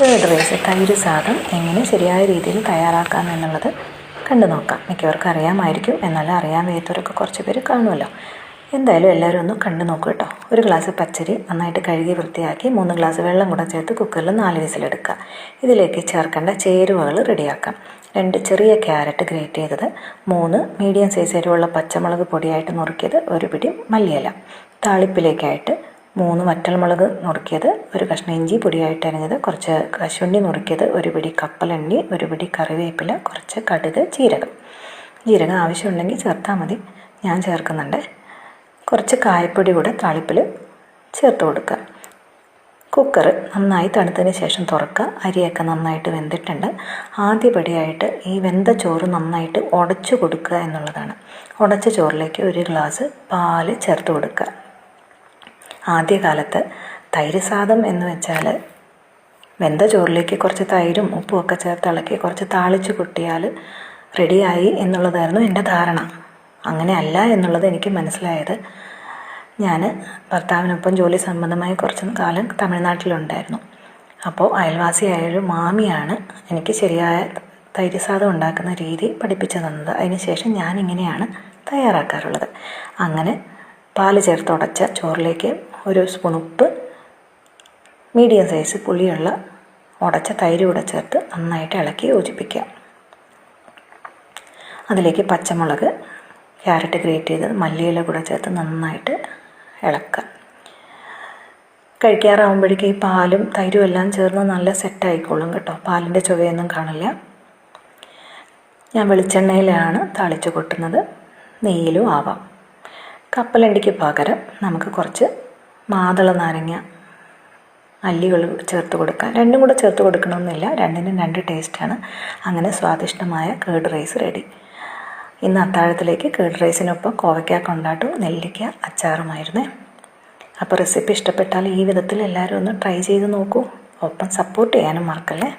Curd rice തൈര് സാധം എങ്ങനെ ശരിയായ രീതിയിൽ തയ്യാറാക്കാം എന്നുള്ളത് കണ്ടു നോക്കാം. മിക്കവർക്കും അറിയാമായിരിക്കും. എന്നാലും അറിയാൻ വയ്യാത്തവരൊക്കെ കുറച്ച് പേര് കാണുമല്ലോ. എന്തായാലും എല്ലാവരും ഒന്ന് കണ്ടു നോക്കൂ കേട്ടോ. ഒരു ഗ്ലാസ് പച്ചരി നന്നായിട്ട് കഴുകി വൃത്തിയാക്കി മൂന്ന് ഗ്ലാസ് വെള്ളം കൂടെ ചേർത്ത് കുക്കറിൽ നാല് വിസിലെടുക്കുക. ഇതിലേക്ക് ചേർക്കേണ്ട ചേരുവകൾ റെഡിയാക്കാം. രണ്ട് ചെറിയ ക്യാരറ്റ് ഗ്രേറ്റ് ചെയ്തത് മൂന്ന് മീഡിയം സൈസ് എരിവുള്ള പച്ചമുളക് പൊടിയായിട്ട് നുറുക്കിയത് ഒരു പിടി മല്ലിയില. താളിപ്പിലേക്കായിട്ട് മൂന്ന് വറ്റൽമുളക് നുറുക്കിയത് ഒരു കഷ്ണം ഇഞ്ചി പൊടിയായിട്ട് അരിഞ്ഞത് കുറച്ച് കശുവണ്ടി നുറുക്കിയത് ഒരു പിടി കപ്പലണ്ടി ഒരു പിടി കറിവേപ്പില കുറച്ച് കടുക് ജീരകം. ജീരകം ആവശ്യമുണ്ടെങ്കിൽ ചേർത്താൽ മതി. ഞാൻ ചേർക്കുന്നുണ്ട്. കുറച്ച് കായപ്പൊടി കൂടെ താളിപ്പിൽ ചേർത്ത് കൊടുക്കുക. കുക്കർ നന്നായി തണുത്തതിന് ശേഷം തുറക്കുക. അരിയൊക്കെ നന്നായിട്ട് വെന്തിട്ടുണ്ട്. ആദ്യപടിയായിട്ട് ഈ വെന്ത ചോറ് നന്നായിട്ട് ഉടച്ചു കൊടുക്കുക എന്നുള്ളതാണ്. ഉടച്ച ചോറിലേക്ക് ഒരു ഗ്ലാസ് പാൽ ചേർത്ത് കൊടുക്കുക. ആദ്യകാലത്ത് തൈര് സാദം എന്ന് വെച്ചാൽ വെന്ത ചോറിലേക്ക് കുറച്ച് തൈരും ഉപ്പും ഒക്കെ ചേർത്ത് ഇളക്കി കുറച്ച് താളിച്ച് കൊട്ടിയാൽ റെഡിയായി എന്നുള്ളതായിരുന്നു എന്റെ ധാരണ. അങ്ങനെയല്ല എന്നുള്ളത് എനിക്ക് മനസ്സിലായത്. ഞാൻ ഭർത്താവിനൊപ്പം ജോലി സംബന്ധമായി കുറച്ച് കാലം തമിഴ്നാട്ടിലുണ്ടായിരുന്നു. അപ്പോൾ അയൽവാസിയായൊരു മാമിയാണ് എനിക്ക് ശരിയായ തൈര് സാദം ഉണ്ടാക്കുന്ന രീതി പഠിപ്പിച്ചു തന്നത്. അതിനുശേഷം ഞാൻ ഇങ്ങനെയാണ് തയ്യാറാക്കാറുള്ളത്. അങ്ങനെ പാൽ ചേർത്ത് ഉടച്ച ചോറിലേക്ക് ഒരു സ്പൂൺ ഉപ്പ് മീഡിയം സൈസ് പുളിയുള്ള ഉടച്ച തൈര് കൂടെ ചേർത്ത് നന്നായിട്ട് ഇളക്കി യോജിപ്പിക്കുക. അതിലേക്ക് പച്ചമുളക് ക്യാരറ്റ് ഗ്രേറ്റ് ചെയ്തത് മല്ലിയില കൂടെ ചേർത്ത് നന്നായിട്ട് ഇളക്കുക. കഴിക്കാറാവുമ്പോഴേക്കും ഈ പാലും തൈരും എല്ലാം ചേർന്ന് നല്ല സെറ്റായിക്കോളും കേട്ടോ. പാലിന്റെ ചുവയൊന്നും കാണില്ല. ഞാൻ വെളിച്ചെണ്ണയിലാണ് താളിച്ച് കൊട്ടുന്നത്. നെയ്യിലും ആവാം. കപ്പലണ്ടിക്ക് പകരം നമുക്ക് കുറച്ച് മാതള നാരങ്ങ അല്ലികൾ ചേർത്ത് കൊടുക്കുക രണ്ടും കൂടെ ചേർത്ത് കൊടുക്കണമെന്നില്ല. രണ്ടിനും രണ്ട് ടേസ്റ്റാണ് അങ്ങനെ സ്വാദിഷ്ടമായ കേർഡ് റൈസ് റെഡി ഇന്ന് അത്താഴത്തിലേക്ക് കേർഡ് റൈസിനൊപ്പം കോവയ്ക്ക കൊണ്ടാട്ടും നെല്ലിക്ക അച്ചാറുമായിരുന്നേ. അപ്പോൾ റെസിപ്പി ഇഷ്ടപ്പെട്ടാൽ ഈ വിധത്തിൽ എല്ലാവരും ഒന്ന് ട്രൈ ചെയ്ത് നോക്കൂ. ഒപ്പം സപ്പോർട്ട് ചെയ്യാനും മറക്കല്ലേ?